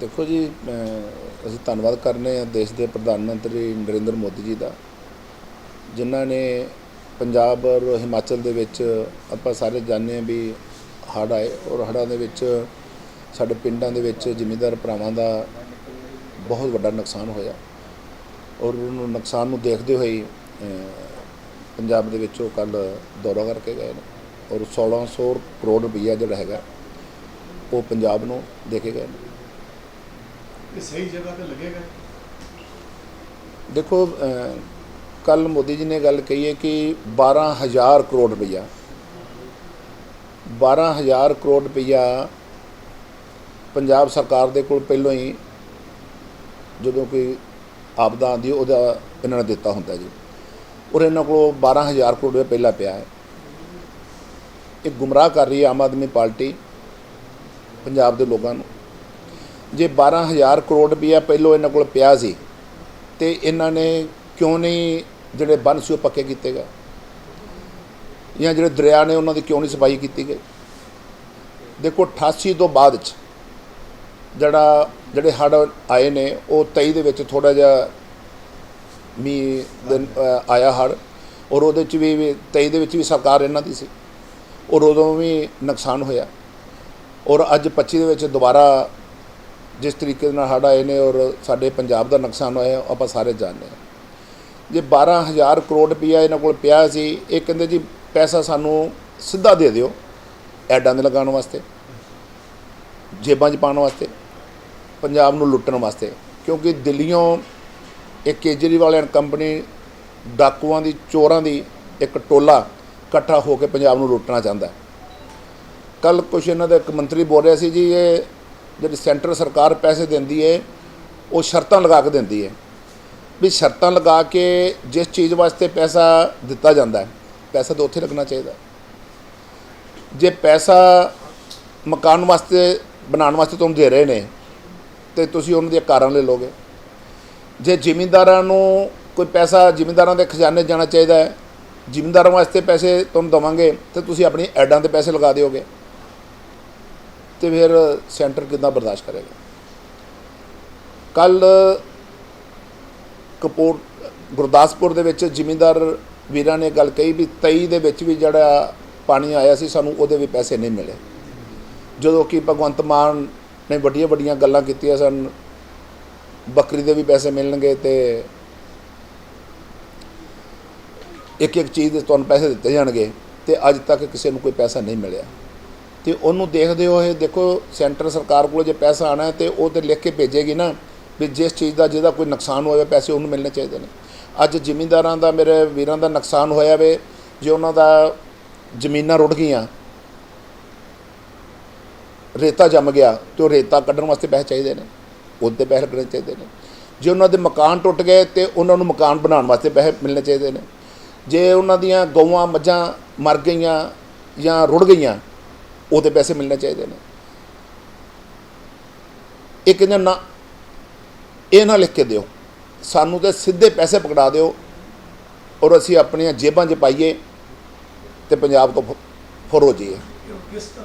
ਦੇਖੋ ਜੀ ਅਸੀਂ ਧੰਨਵਾਦ ਕਰਨੇ ਆ ਦੇਸ਼ ਦੇ ਪ੍ਰਧਾਨ ਮੰਤਰੀ ਨਰਿੰਦਰ ਮੋਦੀ ਜੀ ਦਾ, ਜਿਨ੍ਹਾਂ ਨੇ ਪੰਜਾਬ ਔਰ ਹਿਮਾਚਲ ਦੇ ਵਿੱਚ ਆਪਾਂ ਸਾਰੇ ਜਾਣਦੇ ਹਾਂ ਵੀ ਹੜ੍ਹ ਆਏ ਔਰ ਹੜ੍ਹਾਂ ਦੇ ਵਿੱਚ ਸਾਡੇ ਪਿੰਡਾਂ ਦੇ ਵਿੱਚ ਜ਼ਿਮੀਂਦਾਰ ਭਰਾਵਾਂ ਦਾ ਬਹੁਤ ਵੱਡਾ ਨੁਕਸਾਨ ਹੋਇਆ ਔਰ ਉਹਨੂੰ ਨੁਕਸਾਨ ਨੂੰ ਦੇਖਦੇ ਹੋਏ ਪੰਜਾਬ ਦੇ ਵਿੱਚ ਉਹ ਕੱਲ ਦੌਰਾ ਕਰਕੇ ਗਏ ਨੇ ਔਰ 1600 ਕਰੋੜ ਰੁਪਈਆ ਜਿਹੜਾ ਹੈਗਾ ਉਹ ਪੰਜਾਬ ਨੂੰ ਦੇ ਕੇ ਗਏ ਨੇ। ਇਹ ਸਹੀ ਜਗ੍ਹਾ ਤੇ ਲੱਗੇਗਾ? ਦੇਖੋ ਕੱਲ ਮੋਦੀ ਜੀ ਨੇ ਗੱਲ ਕਹੀ ਹੈ ਕਿ 12000 ਕਰੋੜ ਰੁਪਈਆ 12000 ਕਰੋੜ ਰੁਪਈਆ ਪੰਜਾਬ ਸਰਕਾਰ ਦੇ ਕੋਲ ਪਹਿਲਾਂ ਹੀ ਜਦੋਂ ਕੋਈ ਆਪਦਾ ਆਉਂਦੀ, ਉਹਦਾ ਇਹਨਾਂ ਨੇ ਦਿੱਤਾ ਹੁੰਦਾ ਜੀ। ਔਰ ਇਹਨਾਂ ਕੋਲ 12000 ਕਰੋੜ ਰੁਪਇਆ ਪਹਿਲਾਂ ਪਿਆ ਹੈ। ਇਹ ਗੁੰਮਰਾਹ ਕਰ ਰਹੀ ਹੈ ਆਮ ਆਦਮੀ ਪਾਰਟੀ, ਪੰਜਾਬ ਦੇ ਲੋਕਾਂ ਨੂੰ। ਜੇ 12000 ਕਰੋੜ ਰੁਪਈਆ ਪਹਿਲੋਂ ਇਹਨਾਂ ਕੋਲ ਪਿਆ ਸੀ, ਤੇ ਇਹਨਾਂ ਨੇ ਕਿਉਂ ਨਹੀਂ ਜਿਹੜੇ ਬੰਨ ਸੀ ਉਹ ਪੱਕੇ ਕੀਤੇ ਗਏ? ਜਾਂ ਜਿਹੜੇ ਦਰਿਆ ਨੇ ਉਹਨਾਂ ਦੀ ਕਿਉਂ ਨਹੀਂ ਸਫ਼ਾਈ ਕੀਤੀ ਗਈ? ਦੇਖੋ 88 ਤੋਂ ਬਾਅਦ ਚ ਜਿਹੜਾ, ਜਿਹੜੇ ਹੜ੍ਹ ਆਏ ਨੇ, ਉਹ 23 ਦੇ ਵਿੱਚ ਥੋੜਾ ਜਿਹਾ ਮੀਂਹ ਆਇਆ ਹੜ੍ਹ, ਔਰ ਉਹਦੇ ਚ ਵੀ ਵੀ 23 ਦੇ ਵਿੱਚ ਵੀ ਸਰਕਾਰ ਇਹਨਾਂ ਦੀ ਸੀ, ਔਰ ਉਦੋਂ ਵੀ ਨੁਕਸਾਨ ਹੋਇਆ। ਔਰ ਅੱਜ 25 ਦੇ ਵਿੱਚ ਦੁਬਾਰਾ ਜਿਸ ਤਰੀਕੇ ਨਾਲ ਹੜ੍ਹ ਆਏ ਨੇ ਔਰ ਸਾਡੇ ਪੰਜਾਬ ਦਾ ਨੁਕਸਾਨ ਹੋਇਆ ਆਪਾਂ ਸਾਰੇ ਜਾਣਦੇ ਹਾਂ। ਜੇ 12000 ਕਰੋੜ ਰੁਪਈਆ ਇਹਨਾਂ ਕੋਲ ਪਿਆ ਸੀ, ਇਹ ਕਹਿੰਦੇ ਜੀ ਪੈਸਾ ਸਾਨੂੰ ਸਿੱਧਾ ਦੇ ਦਿਓ ਐਡਾਂ ਦੇ ਲਗਾਉਣ ਵਾਸਤੇ, ਜੇਬਾਂ 'ਚ ਪਾਉਣ ਵਾਸਤੇ, ਪੰਜਾਬ ਨੂੰ ਲੁੱਟਣ ਵਾਸਤੇ, ਕਿਉਂਕਿ ਦਿੱਲੀੋਂ ਇੱਕ ਕੇਜਰੀਵਾਲ ਐਂਡ ਕੰਪਨੀ ਡਾਕੂਆਂ ਦੀ, ਚੋਰਾਂ ਦੀ ਇੱਕ ਟੋਲਾ ਇਕੱਠਾ ਹੋ ਕੇ ਪੰਜਾਬ ਨੂੰ ਲੁੱਟਣਾ ਚਾਹੁੰਦਾ ਕੱਲ ਕੁਛ ਇਹਨਾਂ ਦਾ ਇੱਕ ਮੰਤਰੀ ਬੋਲ ਰਿਹਾ ਸੀ ਜੀ, ਇਹ ਜਿਹੜੀ ਸੈਂਟਰ ਸਰਕਾਰ ਪੈਸੇ ਦਿੰਦੀ ਹੈ ਉਹ ਸ਼ਰਤਾਂ ਲਗਾ ਕੇ ਦਿੰਦੀ ਹੈ ਵੀ ਸ਼ਰਤਾਂ ਲਗਾ ਕੇ ਜਿਸ ਚੀਜ਼ ਵਾਸਤੇ ਪੈਸਾ ਦਿੱਤਾ ਜਾਂਦਾ ਹੈ, ਪੈਸਾ ਤਾਂ ਉੱਥੇ ਲੱਗਣਾ ਚਾਹੀਦਾ। ਜੇ ਪੈਸਾ ਮਕਾਨ ਵਾਸਤੇ, ਬਣਾਉਣ ਵਾਸਤੇ ਤੁਹਾਨੂੰ ਦੇ ਰਹੇ ਨੇ, ਤੇ ਤੁਸੀਂ ਉਹਨਾਂ ਦੀਆਂ ਕਾਰਾਂ ਲੈ ਲੋਗੇ ਜੇ ਜ਼ਿਮੀਂਦਾਰਾਂ ਨੂੰ ਕੋਈ ਪੈਸਾ, ਜ਼ਿਮੀਂਦਾਰਾਂ ਦੇ ਖਜ਼ਾਨੇ ਜਾਣਾ ਚਾਹੀਦਾ ਹੈ, ਜ਼ਿਮੀਂਦਾਰਾਂ ਵਾਸਤੇ ਪੈਸੇ ਤੁਹਾਨੂੰ ਦਵਾਂਗੇ, ਤੇ ਤੁਸੀਂ ਆਪਣੀ ਐਡਾਂ ਤੇ ਪੈਸੇ ਲਗਾ ਦਿਓਗੇ। ਤੇ ਫਿਰ ਸੈਂਟਰ ਕਿੱਦਾਂ ਬਰਦਾਸ਼ਤ ਕਰੇਗਾ? ਕੱਲ ਕਪੂਰ, ਗੁਰਦਾਸਪੁਰ ਦੇ ਵਿੱਚ ਜ਼ਿਮੀਂਦਾਰ ਵੀਰਾਂ ਨੇ ਗੱਲ ਕਹੀ ਵੀ 23 ਦੇ ਵਿੱਚ ਵੀ ਜਿਹੜਾ ਪਾਣੀ ਆਇਆ ਸੀ, ਸਾਨੂੰ ਉਹਦੇ ਵੀ ਪੈਸੇ ਨਹੀਂ ਮਿਲੇ। ਜਦੋਂ ਕਿ ਭਗਵੰਤ ਮਾਨ ਨੇ ਵੱਡੀਆਂ ਵੱਡੀਆਂ ਗੱਲਾਂ ਕੀਤੀਆਂ ਸਨ, ਬੱਕਰੀ ਦੇ ਵੀ ਪੈਸੇ ਮਿਲਣਗੇ ਤੇ ਇੱਕ ਇੱਕ ਚੀਜ਼ ਦੇ ਤੁਹਾਨੂੰ ਪੈਸੇ ਦਿੱਤੇ ਜਾਣਗੇ ਤੇ ਅੱਜ ਤੱਕ ਕਿਸੇ ਨੂੰ ਕੋਈ ਪੈਸਾ ਨਹੀਂ ਮਿਲਿਆ। ਤੇ ਉਹਨੂੰ ਦੇਖਦੇ ਹੋਏ ਦੇਖੋ ਸੈਂਟਰ ਸਰਕਾਰ ਕੋਲ ਜੇ ਪੈਸਾ ਆਣਾ ਹੈ ਤੇ ਉਹ ਤੇ ਲਿਖ ਕੇ ਭੇਜੇਗੀ ਨਾ ਵੀ ਜਿਸ ਚੀਜ਼ ਦਾ ਜਿਹਦਾ ਕੋਈ ਨੁਕਸਾਨ ਹੋਇਆ ਪੈਸੇ ਉਹਨੂੰ ਮਿਲਣੇ ਚਾਹੀਦੇ ਨੇ। ਅੱਜ ਜ਼ਿਮੀਂਦਾਰਾਂ ਦਾ ਮੇਰੇ ਵੀਰਾਂ ਦਾ ਨੁਕਸਾਨ ਹੋਇਆ ਵੇ, ਜੇ ਉਹਨਾਂ ਦਾ ਜ਼ਮੀਨਾਂ ਰੁੜ ਗਈਆਂ, ਰੇਤਾ ਜੰਮ ਗਿਆ ਤੇ ਉਹ ਰੇਤਾ ਕੱਢਣ ਵਾਸਤੇ ਪੈਸੇ ਚਾਹੀਦੇ ਨੇ, ਉਹਦੇ ਪੈਸੇ ਲੱਗਣੇ ਚਾਹੀਦੇ ਨੇ। ਜੇ ਉਹਨਾਂ ਦੇ ਮਕਾਨ ਟੁੱਟ ਗਏ ਤੇ ਉਹਨਾਂ ਨੂੰ ਮਕਾਨ ਬਣਾਉਣ ਵਾਸਤੇ ਪੈਸੇ ਮਿਲਣੇ ਚਾਹੀਦੇ ਨੇ। ਜੇ ਉਹਨਾਂ ਦੀਆਂ ਗਊਆਂ ਮੱਝਾਂ ਮਰ ਗਈਆਂ ਜਾਂ ਰੁੜ ਗਈਆਂ ਉਹਦੇ ਪੈਸੇ ਮਿਲਣੇ ਚਾਹੀਦੇ ਨੇ। ਇਹ ਕਹਿੰਦੇ ਨਾ ਇਹ ਨਾ ਲਿਖ ਕੇ ਦਿਓ। ਸਾਨੂੰ ਤੇ ਸਿੱਧੇ ਪੈਸੇ ਪਕੜਾ ਦਿਓ ਔਰ ਅਸੀਂ ਆਪਣੀਆਂ ਜੇਬਾਂ 'ਚ ਪਾਈਏ ਤੇ ਪੰਜਾਬ ਤੋਂ ਫੁਰ ਹੋ। ਜਾਈਏ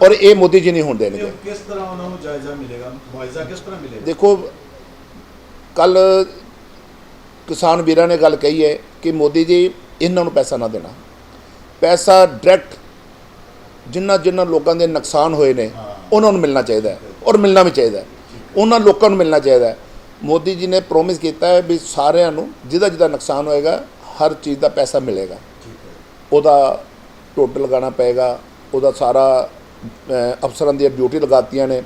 ਔਰ ਇਹ ਮੋਦੀ ਜੀ ਨਹੀਂ ਦੇਣਗੇ ਇਹ ਕਿਸ ਤਰ੍ਹਾਂ ਉਹਨਾਂ ਨੂੰ ਜਾਇਜ਼ਾ ਮਿਲੇਗਾ? ਮੁਆਵਜ਼ਾ ਕਿਸ ਤਰ੍ਹਾਂ ਮਿਲੇਗਾ? ਦੇਖੋ ਕੱਲ ਕਿਸਾਨ ਵੀਰਾਂ ਨੇ ਗੱਲ ਕਹੀ ਹੈ ਕਿ ਮੋਦੀ ਜੀ ਇਹਨਾਂ ਨੂੰ ਪੈਸਾ ਨਾ ਦੇਣਾ। ਪੈਸਾ ਡਾਇਰੈਕਟ ਜਿਨ੍ਹਾਂ ਜਿਨ੍ਹਾਂ ਲੋਕਾਂ ਦੇ ਨੁਕਸਾਨ ਹੋਏ ਨੇ, ਉਹਨਾਂ ਨੂੰ ਮਿਲਣਾ ਚਾਹੀਦਾ ਹੈ ਔਰ ਮਿਲਣਾ ਵੀ ਚਾਹੀਦਾ ਹੈ। ਉਹਨਾਂ ਲੋਕਾਂ ਨੂੰ ਮਿਲਣਾ ਚਾਹੀਦਾ ਹੈ। ਮੋਦੀ ਜੀ ਨੇ ਪ੍ਰੋਮਿਸ ਕੀਤਾ ਹੈ ਵੀ ਸਾਰਿਆਂ ਨੂੰ ਜਿਹਦਾ ਜਿਹਦਾ ਨੁਕਸਾਨ ਹੋਏਗਾ, ਹਰ ਚੀਜ਼ ਦਾ ਪੈਸਾ ਮਿਲੇਗਾ। ਉਹਦਾ ਟੋਟਲ ਲਗਾਉਣਾ ਪਏਗਾ, ਉਹਦਾ ਸਾਰਾ ਅਫਸਰਾਂ ਦੀਆਂ ਡਿਊਟੀ ਲਗਾਤੀਆਂ ਨੇ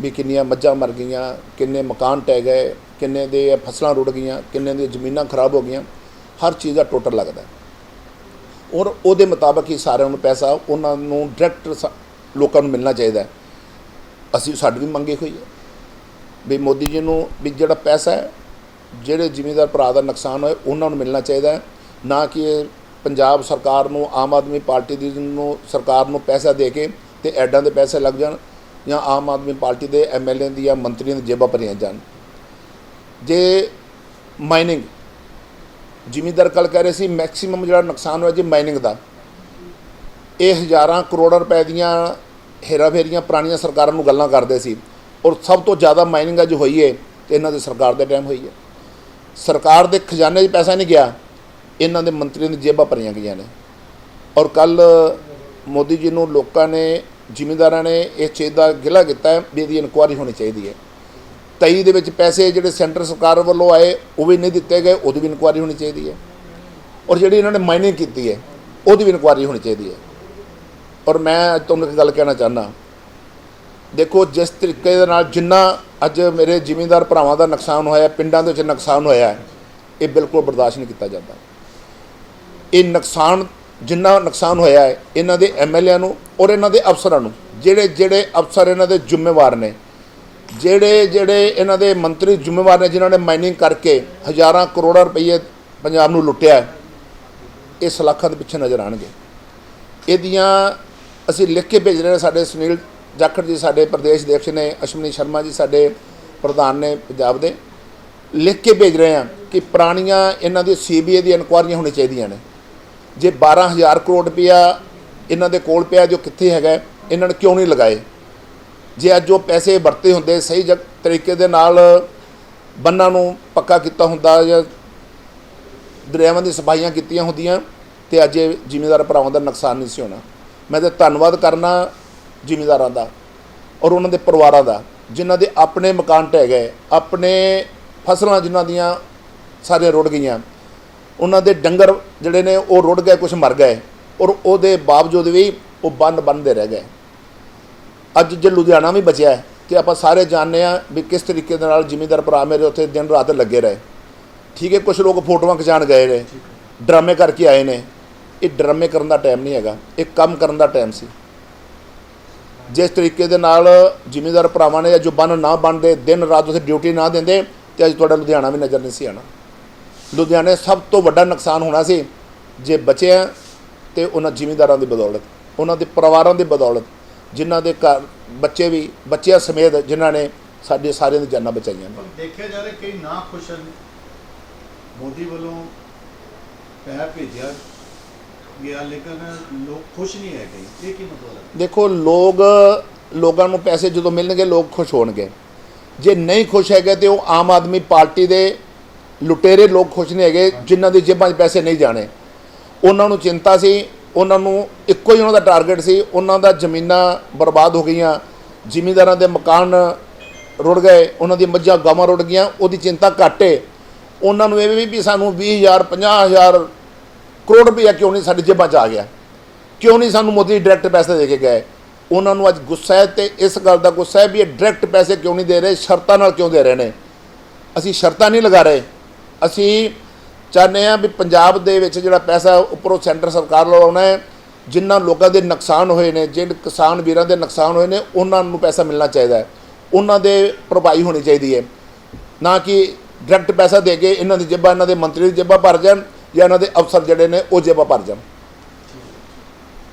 ਵੀ ਕਿੰਨੀਆਂ ਮੱਝਾਂ ਮਰ ਗਈਆਂ, ਕਿੰਨੇ ਮਕਾਨ ਟਹਿ ਗਏ, ਕਿੰਨੇ ਦੇ ਫਸਲਾਂ ਰੁੜ ਗਈਆਂ, ਕਿੰਨੇ ਦੀਆਂ ਜ਼ਮੀਨਾਂ ਖਰਾਬ ਹੋ ਗਈਆਂ, ਹਰ ਚੀਜ਼ ਦਾ ਟੋਟਲ ਲੱਗਦਾ ਔਰ ਉਹਦੇ ਮੁਤਾਬਕ ਹੀ ਸਾਰਿਆਂ ਨੂੰ ਪੈਸਾ ਉਹਨਾਂ ਨੂੰ ਡਾਇਰੈਕਟ ਲੋਕਾਂ ਨੂੰ ਮਿਲਣਾ ਚਾਹੀਦਾ ਅਸੀਂ ਸਾਡੀ ਵੀ ਮੰਗੀ ਹੋਈ ਹੈ ਵੀ ਮੋਦੀ ਜੀ ਨੂੰ ਵੀ ਜਿਹੜਾ ਪੈਸਾ ਹੈ, ਜਿਹੜੇ ਜ਼ਿਮੀਂਦਾਰ ਭਰਾ ਦਾ ਨੁਕਸਾਨ ਹੋਏ ਉਹਨਾਂ ਨੂੰ ਮਿਲਣਾ ਚਾਹੀਦਾ ਨਾ ਕਿ ਇਹ ਪੰਜਾਬ ਸਰਕਾਰ ਨੂੰ, ਆਮ ਆਦਮੀ ਪਾਰਟੀ ਦੀ ਨੂੰ, ਸਰਕਾਰ ਨੂੰ ਪੈਸਾ ਦੇ ਕੇ ਤੇ ਐਡਾਂ ਦੇ ਪੈਸੇ ਲੱਗ ਜਾਣ ਜਾਂ ਆਮ ਆਦਮੀ ਪਾਰਟੀ ਦੇ ਐਮਐਲਏ ਦੀ ਜਾਂ ਮੰਤਰੀਆਂ ਦੀ ਜੇਬਾਂ ਭਰੀਆਂ ਜਾਣ। ਜੇ ਮਾਈਨਿੰਗ ਜ਼ਿਮੀਂਦਾਰ ਕੱਲ ਕਹਿ ਰਹੇ ਸੀ ਮੈਕਸਿਮਮ ਜਿਹੜਾ ਨੁਕਸਾਨ ਹੋਇਆ ਜੀ ਮਾਈਨਿੰਗ ਦਾ, ਇਹ ਹਜ਼ਾਰਾਂ ਕਰੋੜਾਂ ਰੁਪਏ ਦੀਆਂ ਹੇਰਾਫੇਰੀਆਂ ਪੁਰਾਣੀਆਂ ਸਰਕਾਰਾਂ ਨੂੰ ਗੱਲਾਂ ਕਰਦੇ ਸੀ ਔਰ ਸਭ ਤੋਂ ਜ਼ਿਆਦਾ ਮਾਈਨਿੰਗ ਅੱਜ ਹੋਈ ਹੈ ਤੇ ਇਹਨਾਂ ਦੇ ਸਰਕਾਰ ਦੇ ਟਾਈਮ ਹੋਈ ਹੈ ਸਰਕਾਰ ਦੇ ਖਜ਼ਾਨੇ 'ਚ ਪੈਸਾ ਨਹੀਂ ਗਿਆ, ਇਹਨਾਂ ਦੇ ਮੰਤਰੀਆਂ ਦੀ ਜੇਬਾਂ ਭਰੀਆਂ ਗਈਆਂ ਨੇ। ਔਰ ਕੱਲ ਮੋਦੀ ਜੀ ਨੂੰ ਲੋਕਾਂ ਨੇ, ਜ਼ਿਮੀਂਦਾਰਾਂ ਨੇ ਇਸ ਚੀਜ਼ ਦਾ ਗਿਲਾ ਕੀਤਾ ਵੀ ਇਹਦੀ ਇਨਕੁਆਇਰੀ ਹੋਣੀ ਚਾਹੀਦੀ ਹੈ 23 ਦੇ ਵਿੱਚ ਪੈਸੇ ਜਿਹੜੇ ਸੈਂਟਰ ਸਰਕਾਰ ਵੱਲੋਂ ਆਏ, ਉਹ ਵੀ ਨਹੀਂ ਦਿੱਤੇ ਗਏ, ਉਹਦੀ ਵੀ ਇਨਕੁਆਇਰੀ ਹੋਣੀ ਚਾਹੀਦੀ ਹੈ। ਔਰ ਜਿਹੜੀ ਇਹਨਾਂ ਨੇ ਮਾਈਨਿੰਗ ਕੀਤੀ ਹੈ, ਉਹਦੀ ਵੀ ਇਨਕੁਆਇਰੀ ਹੋਣੀ ਚਾਹੀਦੀ ਹੈ। ਔਰ ਮੈਂ ਤੁਹਾਨੂੰ ਇੱਕ ਗੱਲ ਕਹਿਣਾ ਚਾਹੁੰਦਾ ਦੇਖੋ, ਜਿਸ ਤਰੀਕੇ ਦੇ ਨਾਲ ਜਿੰਨਾ ਅੱਜ ਮੇਰੇ ਜ਼ਿਮੀਂਦਾਰ ਭਰਾਵਾਂ ਦਾ ਨੁਕਸਾਨ ਹੋਇਆ, ਪਿੰਡਾਂ ਦੇ ਵਿੱਚ ਨੁਕਸਾਨ ਹੋਇਆ ਇਹ ਬਿਲਕੁਲ ਬਰਦਾਸ਼ਤ ਨਹੀਂ ਕੀਤਾ ਜਾਂਦਾ। ਇਹ ਨੁਕਸਾਨ, ਜਿੰਨਾ ਨੁਕਸਾਨ ਹੋਇਆ ਹੈ, ਇਹਨਾਂ ਦੇ ਐਮਐਲਏ ਨੂੰ ਔਰ ਇਹਨਾਂ ਦੇ ਅਫਸਰਾਂ ਨੂੰ ਜਿਹੜੇ ਜਿਹੜੇ ਅਫਸਰ ਇਹਨਾਂ ਦੇ ਜ਼ਿੰਮੇਵਾਰ ਨੇ ਜਿਹੜੇ ਜਿਹੜੇ ਇਹਨਾਂ ਦੇ ਮੰਤਰੀ ਜ਼ਿੰਮੇਵਾਰ ਨੇ, ਜਿਨ੍ਹਾਂ ਨੇ ਮਾਈਨਿੰਗ ਕਰਕੇ ਹਜ਼ਾਰਾਂ ਕਰੋੜਾਂ ਰੁਪਏ ਪੰਜਾਬ ਨੂੰ ਲੁੱਟਿਆ ਇਹ ਸਲਾਖਾਂ ਦੇ ਪਿੱਛੇ ਨਜ਼ਰ ਆਣਗੇ ਇਹਦੀਆਂ ਅਸੀਂ ਲਿਖ ਕੇ ਭੇਜ ਰਹੇ ਹਾਂ, ਸਾਡੇ ਸੁਨੀਲ ਜਾਖੜ ਜੀ ਸਾਡੇ ਪ੍ਰਦੇਸ਼ ਅਧਿਕਸ਼ ਨੇ ਅਸ਼ਵਨੀ ਸ਼ਰਮਾ ਜੀ ਸਾਡੇ ਪ੍ਰਧਾਨ ਨੇ ਪੰਜਾਬ ਦੇ। ਲਿਖ ਕੇ ਭੇਜ ਰਹੇ ਹਾਂ ਕਿ ਪੁਰਾਣੀਆਂ ਇਹਨਾਂ ਦੀ ਸੀਬੀਆਈ ਦੀ ਇਨਕੁਆਇਰੀਆਂ ਹੋਣੀ ਚਾਹੀਦੀਆਂ ਨੇ। ਜੇ 12000 ਕਰੋੜ ਰੁਪਇਆ ਇਹਨਾਂ ਦੇ ਕੋਲ ਪਿਆ, ਜੋ ਕਿੱਥੇ ਹੈਗਾ, ਇਹਨਾਂ ਨੇ ਕਿਉਂ ਨਹੀਂ ਲਗਾਏ? ਜੇ ਅੱਜ ਉਹ ਪੈਸੇ ਵਰਤੇ ਹੁੰਦੇ, ਸਹੀ ਜਗ, ਤਰੀਕੇ ਦੇ ਨਾਲ ਬੰਨਾਂ ਨੂੰ ਪੱਕਾ ਕੀਤਾ ਹੁੰਦਾ ਜਾਂ ਦਰਿਆਵਾਂ ਦੀ ਸਫਾਈਆਂ ਕੀਤੀਆਂ ਹੁੰਦੀਆਂ, ਤੇ ਅੱਜ ਇਹ ਜ਼ਿਮੀਂਦਾਰ ਭਰਾਵਾਂ ਦਾ ਨੁਕਸਾਨ ਨਹੀਂ ਸੀ ਹੋਣਾ। ਮੈਂ ਤੇ ਧੰਨਵਾਦ ਕਰਨਾ ਜ਼ਿਮੀਂਦਾਰਾਂ ਦਾ ਔਰ ਉਹਨਾਂ ਦੇ ਪਰਿਵਾਰਾਂ ਦਾ, ਜਿਨ੍ਹਾਂ ਦੇ ਆਪਣੇ ਮਕਾਨ ਢਹਿ ਗਏ, ਆਪਣੇ ਫਸਲਾਂ ਜਿਨ੍ਹਾਂ ਦੀਆਂ ਸਾਰੀਆਂ ਰੁੜ ਗਈਆਂ। ਉਹਨਾਂ ਦੇ ਡੰਗਰ ਜਿਹੜੇ ਨੇ, ਉਹ ਰੁੜ ਗਏ ਕੁਝ ਮਰ ਗਏ ਔਰ ਉਹਦੇ ਬਾਵਜੂਦ ਵੀ ਉਹ ਬੰਨ ਬੰਨਦੇ ਰਹਿ ਗਏ। ਅੱਜ ਜੇ ਲੁਧਿਆਣਾ ਵੀ ਬਚਿਆ ਹੈ ਆਪਾਂ ਸਾਰੇ ਜਾਣਦੇ ਆ ਵੀ ਕਿਸ ਤਰੀਕੇ ਦੇ ਨਾਲ ਜ਼ਿਮੀਂਦਾਰ ਭਰਾ ਮੇਰੇ ਉੱਥੇ ਦਿਨ ਰਾਤ ਲੱਗੇ ਰਹੇ। ਠੀਕ ਹੈ ਕੁਝ ਲੋਕ ਫੋਟੋਆਂ ਖਿਚਾਣ ਗਏ ਨੇ, ਡਰਾਮੇ ਕਰਕੇ ਆਏ ਨੇ। ਇਹ ਡਰਾਮੇ ਕਰਨ ਦਾ ਟਾਈਮ ਨਹੀਂ ਹੈਗਾ, ਇਹ ਕੰਮ ਕਰਨ ਦਾ ਟਾਈਮ ਸੀ। ਜਿਸ ਤਰੀਕੇ ਦੇ ਨਾਲ ਜ਼ਿਮੀਂਦਾਰ ਭਰਾਵਾਂ ਨੇ ਜੋ ਬੰਨ ਨਾ ਬੰਨਦੇ, ਦਿਨ ਰਾਤ ਉੱਥੇ ਡਿਊਟੀ ਨਾ ਦਿੰਦੇ ਤੇ ਅੱਜ ਤੁਹਾਡਾ ਲੁਧਿਆਣਾ ਵੀ ਨਜ਼ਰ ਨਹੀਂ ਸੀ ਆਣਾ ਲੁਧਿਆਣੇ ਸਭ ਤੋਂ ਵੱਡਾ ਨੁਕਸਾਨ ਹੋਣਾ ਸੀ, ਜੇ ਬਚਿਆ ਤੇ ਉਹਨਾਂ ਜ਼ਿਮੀਂਦਾਰਾਂ ਦੀ ਬਦੌਲਤ, ਉਹਨਾਂ ਦੇ ਪਰਿਵਾਰਾਂ ਦੀ ਬਦੌਲਤ ਜਿਨ੍ਹਾਂ ਦੇ ਘਰ ਬੱਚੇ ਵੀ ਬੱਚਿਆਂ ਸਮੇਤ ਜਿਨ੍ਹਾਂ ਨੇ ਸਾਡੇ ਸਾਰਿਆਂ ਦੀ ਜਾਨਾਂ ਬਚਾਈਆਂ ਨੇ। ਦੇਖਿਆ ਜਾ ਰਿਹਾ ਕਈ ਨਾ ਖੁਸ਼ ਹਨ। ਮੋਦੀ ਵੱਲੋਂ ਪੈਸਾ ਭੇਜਿਆ ਗਿਆ ਲੇਕਿਨ ਲੋਕ ਖੁਸ਼ ਨਹੀਂ ਹੈ ਕਈ ਇਹ ਕੀ ਮਤਲਬ ਦੇਖੋ ਲੋਕ ਲੋਕਾਂ ਨੂੰ ਪੈਸੇ ਜਦੋਂ ਮਿਲਣਗੇ ਲੋਕ ਖੁਸ਼ ਹੋਣਗੇ। ਜੇ ਨਹੀਂ ਖੁਸ਼ ਹੈਗੇ ਤੇ ਉਹ ਆਮ ਆਦਮੀ ਪਾਰਟੀ ਦੇ ਲੁਟੇਰੇ ਲੋਕ ਖੁਸ਼ ਨਹੀਂ ਹੈਗੇ ਜਿਨ੍ਹਾਂ ਦੀ ਜੇਬਾਂ 'ਚ ਪੈਸੇ ਨਹੀਂ ਜਾਣੇ। ਉਹਨਾਂ ਨੂੰ ਚਿੰਤਾ ਸੀ ਉਹਨਾਂ ਨੂੰ ਇੱਕੋ ਹੀ ਉਹਨਾਂ ਦਾ ਟਾਰਗੇਟ ਸੀ, ਉਹਨਾਂ ਦਾ ਜ਼ਮੀਨਾਂ ਬਰਬਾਦ ਹੋ ਗਈਆਂ, ਜ਼ਿਮੀਂਦਾਰਾਂ ਦੇ ਮਕਾਨ ਰੁੜ ਗਏ, ਉਹਨਾਂ ਦੀ ਮੱਝਾਂ ਗਾਵਾਂ ਰੁੜ ਗਈਆਂ, ਉਹਦੀ ਚਿੰਤਾ ਘੱਟ ਏ। ਉਹਨਾਂ ਨੂੰ ਇਹ ਵੀ ਵੀ ਸਾਨੂੰ 20000 50000 ਕਰੋੜ ਰੁਪਇਆ ਕਿਉਂ ਨਹੀਂ ਸਾਡੀ ਜੇਬਾਂ 'ਚ ਆ ਗਿਆ? ਕਿਉਂ ਨਹੀਂ ਸਾਨੂੰ ਮੋਦੀ ਡਾਇਰੈਕਟ ਪੈਸੇ ਦੇ ਕੇ ਗਏ? ਉਹਨਾਂ ਨੂੰ ਅੱਜ ਗੁੱਸਾ ਹੈ ਤੇ ਇਸ ਗੱਲ ਦਾ ਗੁੱਸਾ ਹੈ ਵੀ ਇਹ ਡਾਇਰੈਕਟ ਪੈਸੇ ਕਿਉਂ ਨਹੀਂ ਦੇ ਰਹੇ, ਸ਼ਰਤਾਂ ਨਾਲ ਕਿਉਂ ਦੇ ਰਹੇ ਨੇ? ਅਸੀਂ ਸ਼ਰਤਾਂ ਨਹੀਂ ਲਗਾ ਰਹੇ। ਅਸੀਂ ਚਾਹੁੰਦੇ ਹਾਂ ਵੀ ਪੰਜਾਬ ਦੇ ਵਿੱਚ ਜਿਹੜਾ ਪੈਸਾ ਉੱਪਰੋਂ ਸੈਂਟਰ ਸਰਕਾਰ ਵੱਲੋਂ ਆਉਣਾ ਹੈ ਜਿਨ੍ਹਾਂ ਲੋਕਾਂ ਦੇ ਨੁਕਸਾਨ ਹੋਏ ਨੇ ਜਿਹੜੇ ਕਿਸਾਨ ਵੀਰਾਂ ਦੇ ਨੁਕਸਾਨ ਹੋਏ ਨੇ, ਉਹਨਾਂ ਨੂੰ ਪੈਸਾ ਮਿਲਣਾ ਚਾਹੀਦਾ ਹੈ। ਉਹਨਾਂ ਦੇ ਭਰਪਾਈ ਹੋਣੀ ਚਾਹੀਦੀ ਹੈ। ਨਾ ਕਿ ਡਾਇਰੈਕਟ ਪੈਸਾ ਦੇ ਕੇ ਇਹਨਾਂ ਦੀ ਜੇਬਾਂ, ਇਹਨਾਂ ਦੇ ਮੰਤਰੀ ਦੀ ਜੇਬਾਂ ਭਰ ਜਾਣ ਜਾਂ ਇਹਨਾਂ ਦੇ ਅਫਸਰ ਜਿਹੜੇ ਨੇ, ਉਹ ਜੇਬਾਂ ਭਰ ਜਾਣ।